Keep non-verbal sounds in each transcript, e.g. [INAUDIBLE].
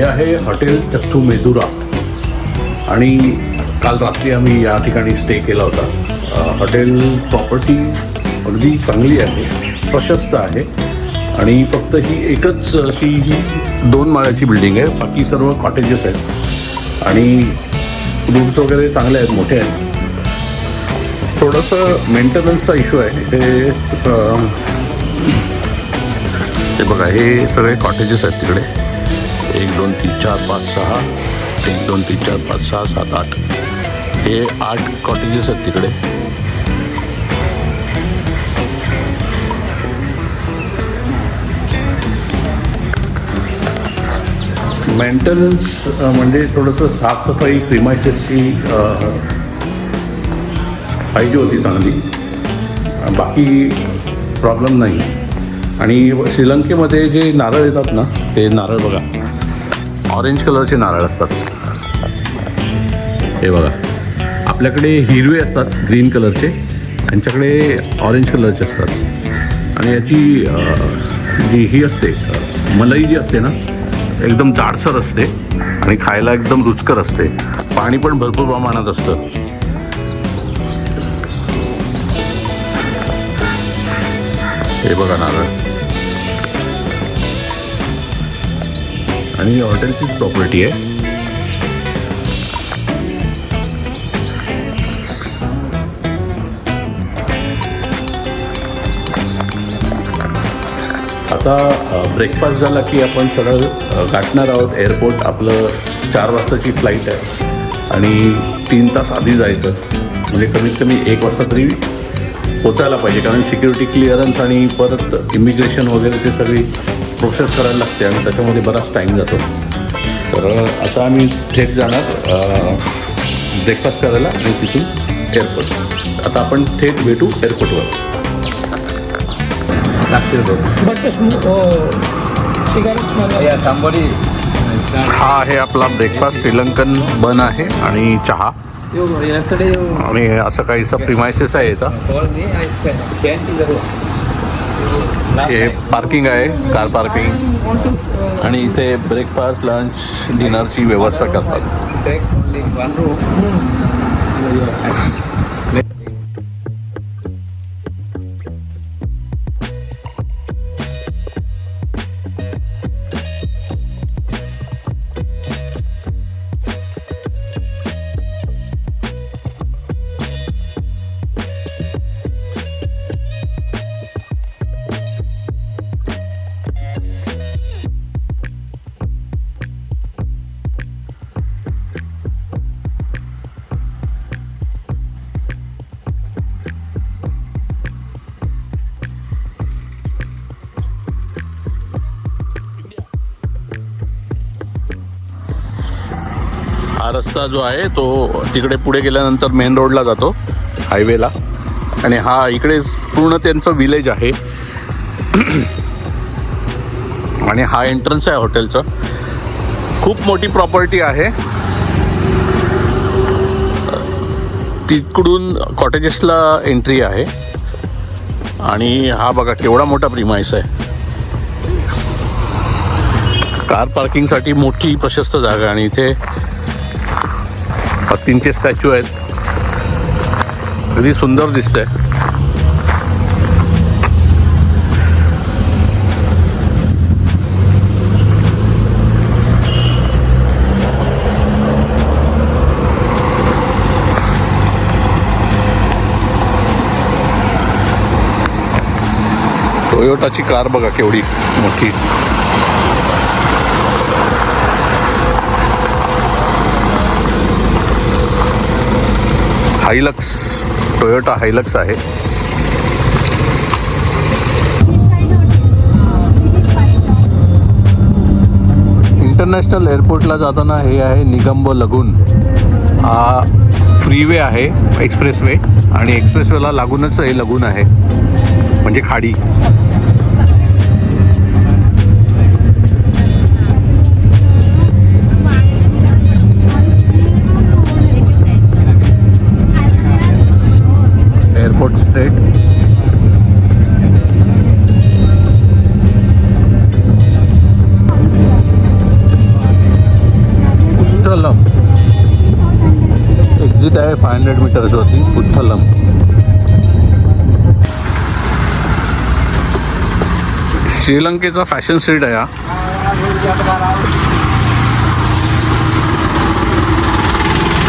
हे आहे हॉटेल चत्तू मेदुरा. आणि काल रात्री आम्ही या ठिकाणी स्टे केला होता. हॉटेल प्रॉपर्टी अगदी चांगली आहे प्रशस्त आहे. आणि फक्त ही एकच अशी ही दोन माळ्याची बिल्डिंग आहे बाकी सर्व कॉटेजेस आहेत. आणि रूम्स वगैरे चांगले आहेत मोठे आहेत. थोडंसं मेंटेनन्सचा इश्यू आहे. हे ते हे बघा हे सगळे कॉटेजेस आहेत तिकडे. एक दोन तीन चार पाच सहा. एक दोन तीन चार पाच सहा सात आठ. हे आठ कॉटेजेस आहेत तिकडे. मेंटेनन्स म्हणजे थोडंसं साफसफाई प्रिमायसेसची पाहिजे होती चांगली. बाकी प्रॉब्लेम नाही. आणि श्रीलंकेमध्ये जे नारळ येतात ना ते नारळ बघा. ऑरेंज कलरचे नारळ असतात. हे बघा. आपल्याकडे हिरवे असतात ग्रीन कलरचे. त्यांच्याकडे ऑरेंज कलरचे असतात. आणि याची जी ही असते मलई मलाई जी असते ना एकदम जाडसर असते आणि खायला एकदम रुचकर असते. पाणी पण भरपूर प्रमाणात असतं. हे बघा नारळ. आणि हॉटेलचीच प्रॉपर्टी आहे. आता ब्रेकफास्ट झाला की आपण सरळ गाठणार आहोत. एअरपोर्ट आपलं चार वाजताची फ्लाईट आहे. आणि तीन तास आधी जायचं. म्हणजे कमीत कमी एक वाजता तरी पोचायला पाहिजे. कारण सिक्युरिटी क्लिअरन्स आणि परत इमिग्रेशन वगैरे ते सगळी प्रोसेस करायला लागते आणि त्याच्यामध्ये बराच टाईम जातो. तर आता आम्ही थेट जाणार ब्रेकफास्ट करायला आणि तिथून एअरपोर्ट आता आपण थेट भेटू एअरपोर्टवर. हा आहे आपला ब्रेकफास्ट श्रीलंकन बन आहे आणि चहा. आणि असं काहीसं प्रिमायसेस आहे इथं. हे पार्किंग आहे कार पार्किंग आणि इथे ब्रेकफास्ट लंच डिनरची व्यवस्था करतात. रस्ता जो आहे तो तिकडे पुढे गेल्यानंतर मेन रोडला जातो हायवेला आणि हा इकडे पूर्ण त्यांचं विलेज आहे. आणि हा एंट्रन्स आहे हॉटेलचं खूप मोठी प्रॉपर्टी आहे. तिकडून कॉटेजेसला एंट्री आहे. आणि हा बघा केवढा मोठा प्रिमाइस आहे. कार पार्किंगसाठी मोठी प्रशस्त जागा आणि इथे हत्तींचे स्टॅच्यू आहेत. अगदी सुंदर दिसतंय. टोयोटाची कार बघा केवढी मोठी. हायलक्स टोयोटा हायलक्स आहे. इंटरनॅशनल एअरपोर्टला जाताना हे आहे निगंबो लगून. हा फ्रीवे आहे एक्सप्रेसवे. आणि एक्सप्रेसवेला लागूनच हे लगून आहे. म्हणजे खाडी. Airport Street. पुथलम एक्झिट आहे फाय हंड्रेड मीटर्स होती पुथलम श्रीलंकेचा फॅशन स्ट्रीट आहे हा.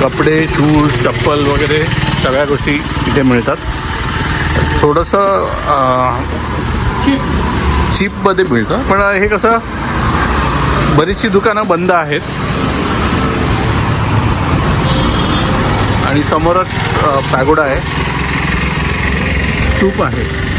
कपडे शूज चप्पल वगैरे सगळ्या गोष्टी इथे मिळतात. थोडंसं चीपमध्ये मिळतं. पण हे कसं बरीचशी दुकानं बंद आहेत. आणि समोरच पॅगोडा आहे. स्तूप आहे.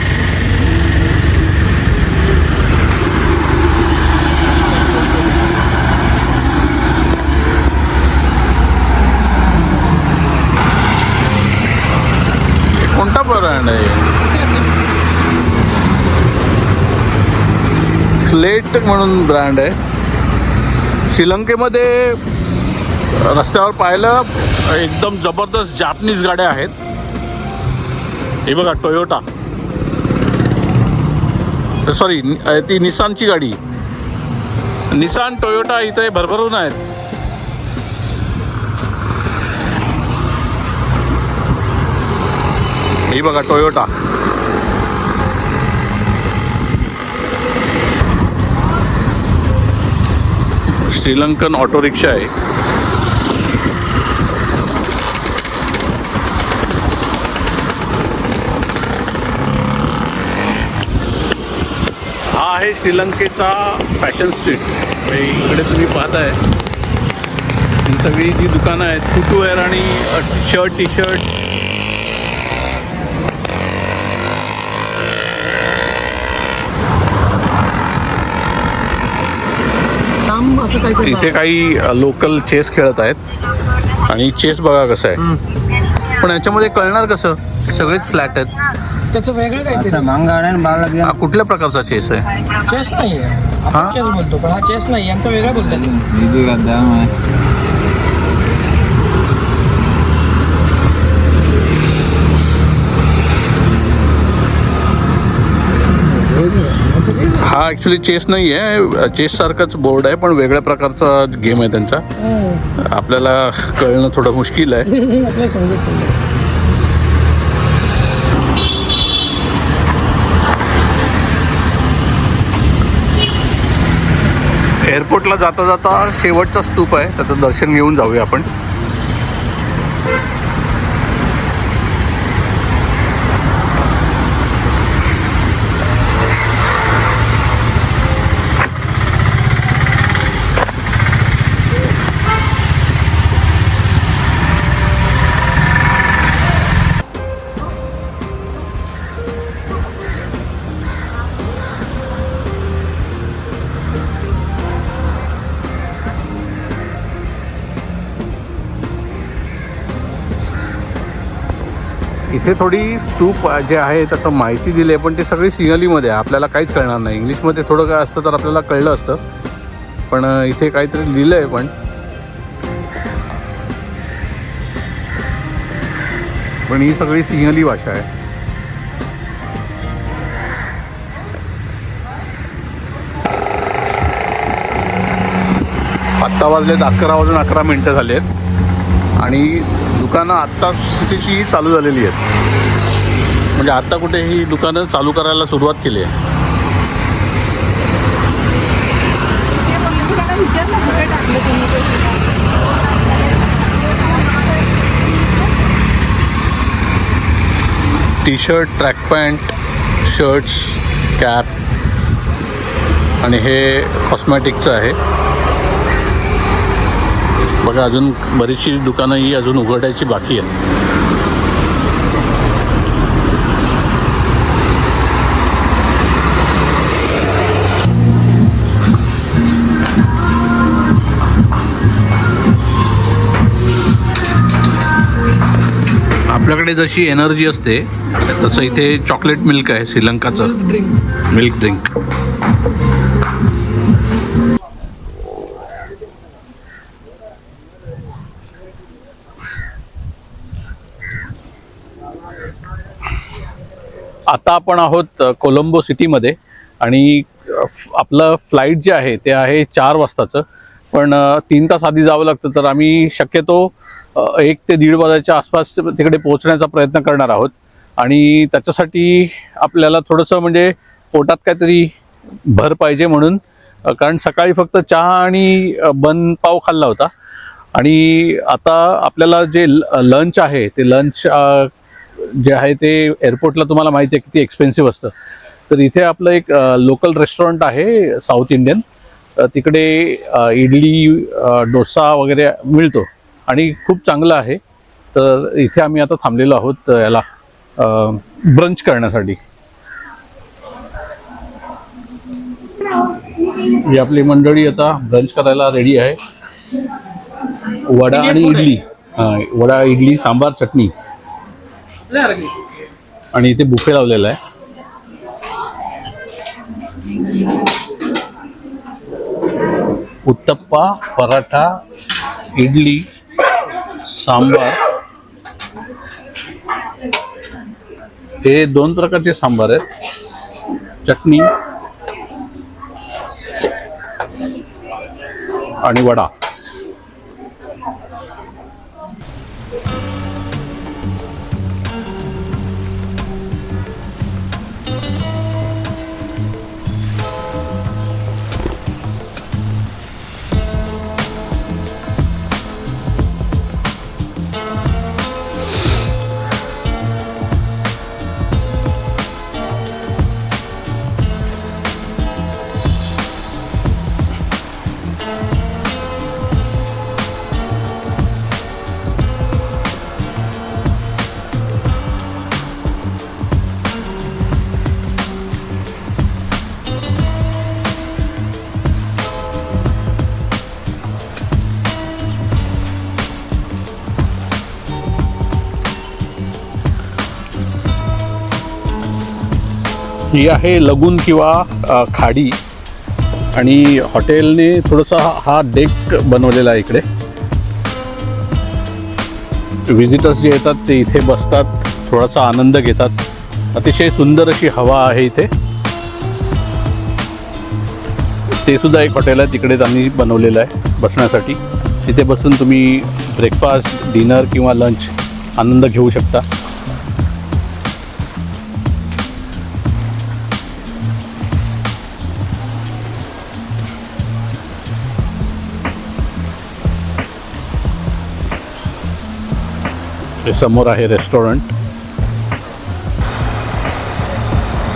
कोणता ब्रँड आहे? फ्लेट म्हणून ब्रँड आहे. श्रीलंकेमध्ये रस्त्यावर पाहिलं एकदम जबरदस्त जापनीज गाड्या आहेत. हे बघा टोयोटा सॉरी ती निसानची गाडी. निसान टोयोटा इथे भरभरून आहेत. ही बघा टोयोटा. श्रीलंकन ऑटो रिक्षा आहे. हा आहे श्रीलंकेचा फॅशन स्ट्रीट. इकडे तुम्ही पाहताय. सगळी जी दुकानं आहेत फुटवेअर आणि शर्ट टी शर्ट इथे काही लोकल चेस खेळत आहेत. आणि चेस बघा कसं आहे. पण याच्यामध्ये कळणार कसं? सगळेच फ्लॅट आहेत. त्याचं वेगळं काहीतरी. हा कुठल्या प्रकारचा चेस आहे? चेस नाही आहे हा? आपण चेस बोलतो पण हा चेस नाही यांचा वेगळा बोलतात. हा ॲक्च्युली चेस नाही आहे चेस सारखाच बोर्ड आहे पण वेगळ्या प्रकारचा गेम आहे त्यांचा. आपल्याला कळणं थोडं मुश्किल आहे. [LAUGHS] एअरपोर्टला जाता जाता शेवटचा स्तूप आहे. त्याचं दर्शन घेऊन जाऊया आपण. इथे थोडी स्तूप जे आहे त्याचं माहिती दिली आहे पण ते सगळी सिंहलीमध्ये आहे. आपल्याला काहीच कळणार नाही. इंग्लिशमध्ये थोडं काय असतं तर आपल्याला कळलं असतं. पण इथे काहीतरी लिहिलं आहे पण. पण ही सगळी सिंहली भाषा आहे. आत्ता वाजले अकरा वाजून अकरा मिनटं झालेत. आहेत आणि दुकानं आत्ता कुठेची चालू झालेली आहेत. म्हणजे आत्ता कुठे ही दुकानं चालू करायला सुरुवात केली आहे. T shirt track pant shirts cap आणि हे कॉस्मॅटिकचं आहे. बघा अजून बरीचशी दुकानं ही अजून उघडायची बाकी आहेत. आपल्याकडे जशी एनर्जी असते तसं इथे चॉकलेट मिल्क आहे श्रीलंकाचं. Drink milk drink. आता आपण आहोत कोलंबो सिटीमध्ये. आणि आपलं फ्लाईट जे आहे ते आहे चार वाजताचं. पण तीन तास आधी जावं लागतं तर आम्ही शक्यतो एक ते दीड वाजायच्या आसपास तिकडे पोहोचण्याचा प्रयत्न करणार आहोत. आणि त्याच्यासाठी आपल्याला थोडंसं म्हणजे पोटात काहीतरी भर पाहिजे म्हणून कारण सकाळी फक्त चहा आणि बन पाव खाल्ला होता. आणि आता आपल्याला जे लंच आहे ते लंच जे आहे ते एअरपोर्टला तुम्हाला माहिती आहे किती एक्सपेन्सिव्ह असतं. तर इथे आपलं एक लोकल रेस्टॉरंट आहे साऊथ इंडियन तिकडे इडली डोसा वगैरे मिळतो आणि खूप चांगलं आहे. तर इथे आम्ही आता थांबलेलो आहोत याला ब्रंच करण्यासाठी. ही आपली मंडळी आता ब्रंच करायला रेडी आहे. वडा आणि इडली हा, वडा इडली सांबार चटणी. आणि इथे बुफे लावलेला आहे. उत्तप्पा पराठा इडली सांबार. हे दोन प्रकारचे सांबार आहेत. चटणी आणि वडा. ही आहे लगून किंवा खाडी. आणि हॉटेलने थोडासा हा डेक बनवलेला आहे इकडे. व्हिजिटर्स जे येतात ते इथे बसतात थोडासा आनंद घेतात. अतिशय सुंदर अशी हवा आहे इथे. ते सुद्धा एक हॉटेल आहे तिकडे त्यांनी बनवलेलं आहे बसण्यासाठी. तिथे बसून तुम्ही ब्रेकफास्ट डिनर किंवा लंच आनंद घेऊ शकता. हे समोर आहे रेस्टॉरंट.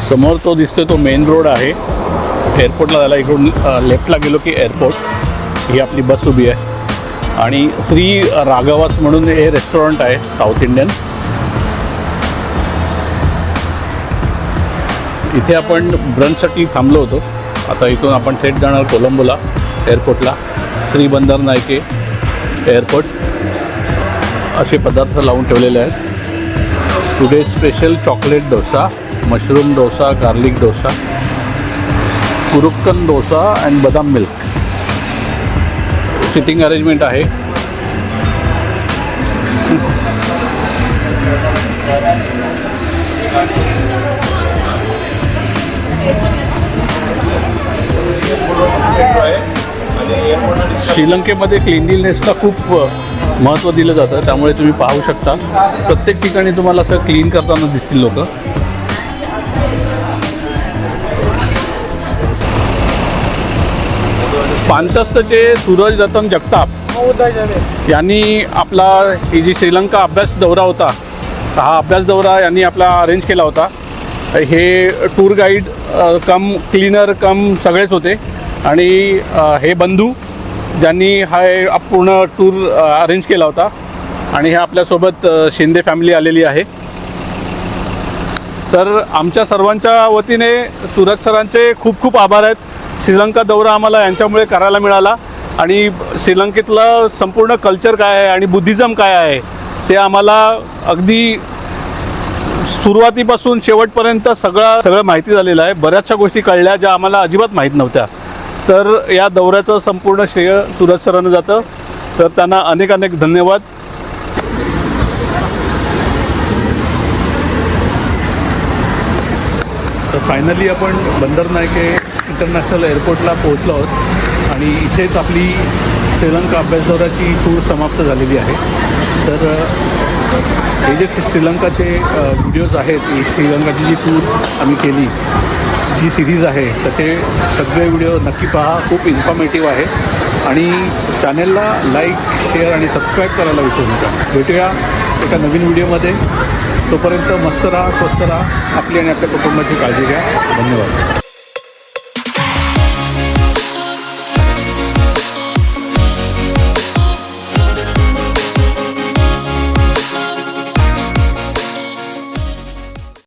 समोर तो दिसतोय तो मेन रोड आहे. एअरपोर्टला जायला इकडून लेफ्टला गेलो की एअरपोर्ट. ही आपली बस उभी आहे. आणि श्री राघवास म्हणून हे रेस्टॉरंट आहे साऊथ इंडियन. इथे आपण ब्रंचसाठी थांबलो होतो. आता इथून आपण थेट जाणार कोलंबोला एअरपोर्टला. श्री बंदर नायके एअरपोर्ट. असे पदार्थ लावून ठेवलेले आहेत. Today special chocolate dosa mushroom dosa garlic dosa कुरुक्कन dosa and बदाम मिल्क सिटिंग अरेंजमेंट आहे. श्रीलंकेमध्ये क्लिनलीनेसला खूप महत्त्व दिलं जातं त्यामुळे तुम्ही पाहू शकता. प्रत्येक ठिकाणी तुम्हाला असं क्लीन करताना दिसतील लोक. पांतस्तचे सूरज रतन जगताप यांनी आपला ही जी श्रीलंका अभ्यास दौरा होता हा अभ्यास दौरा यांनी आपला अरेंज केला होता. हे tour guide cum cleaner cum सगळेच होते. आणि हे बंधू ज्यांनी हा पूर्ण टूर अरेंज केला होता. आणि हे आपल्यासोबत शिंदे फॅमिली आलेली आहे. तर आमच्या सर्वांच्या वतीने सुरज सरांचे खूप खूप आभार आहेत. श्रीलंका दौरा आम्हाला यांच्यामुळे करायला मिळाला. आणि श्रीलंकेतलं संपूर्ण कल्चर काय आहे आणि बुद्धिझम काय आहे ते आम्हाला अगदी सुरुवातीपासून शेवटपर्यंत सगळं सगळं माहिती झालेलं आहे. बऱ्याचशा गोष्टी कळल्या ज्या आम्हाला अजिबात माहीत नव्हत्या. तर या दौऱ्याचं संपूर्ण श्रेय सुरज सरांना जातं. तर त्यांना अनेक अनेक धन्यवाद. तर फायनली आपण बंदर नायके इंटरनॅशनल एअरपोर्टला पोहोचलो आहोत. आणि इथेच आपली श्रीलंका अभ्यास दौऱ्याची टूर समाप्त झालेली आहे. तर हे जे श्रीलंकाचे व्हिडिओज आहेत श्रीलंकाची जी टूर आम्ही केली जी सिरीज आहे त्याचे सगळे व्हिडिओ नक्की पहा. खूप इन्फॉर्मेटिव्ह आहे. आणि चॅनेलला लाईक शेअर आणि सबस्क्राईब करायला विसरू नका. भेटूया एका नवीन व्हिडिओमध्ये. तोपर्यंत मस्त राहा स्वस्त राहा. आपली आणि आपल्या कुटुंबाची काळजी घ्या. धन्यवाद.